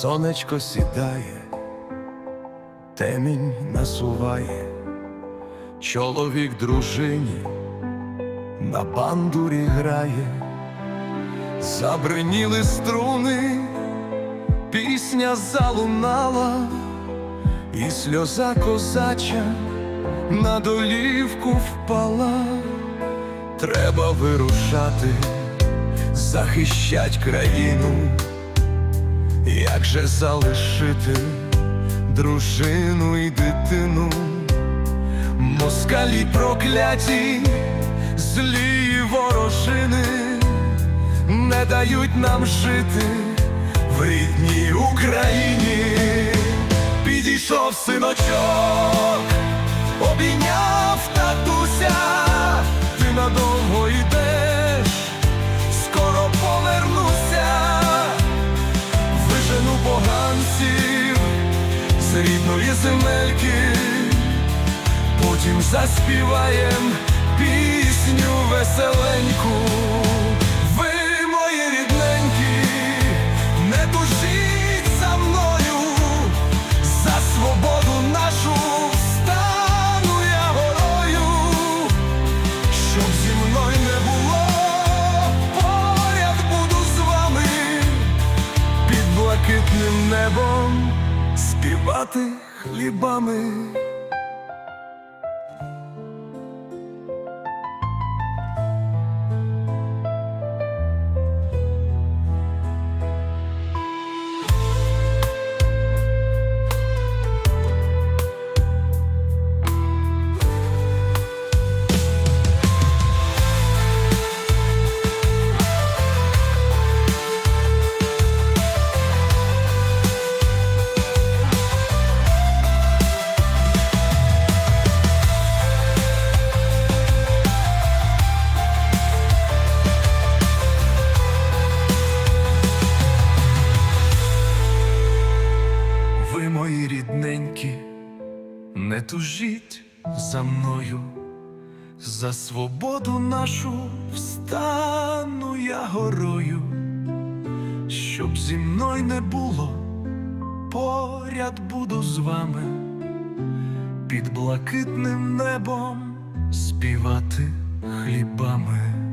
Сонечко сідає, темінь насуває, чоловік дружині на бандурі грає, забриніли струни, пісня залунала, і сльоза козача на долівку впала. Треба вирушати, захищать країну. Як же залишити дружину і дитину? Москалі прокляті, злі ворожини не дають нам жити в рідній Україні. Підійшов синочок, рідної земельки, потім заспіваєм пісню веселеньку. Ви, мої рідненькі, не тужіть за мною, за свободу нашу стану я горою, щоб зі мною не було, поряд буду з вами під блакитним небом співати хлібами. Рідненькі, не тужіть за мною, за свободу нашу встану я горою, щоб зі мною не було, поряд буду з вами, під блакитним небом співати хлібами.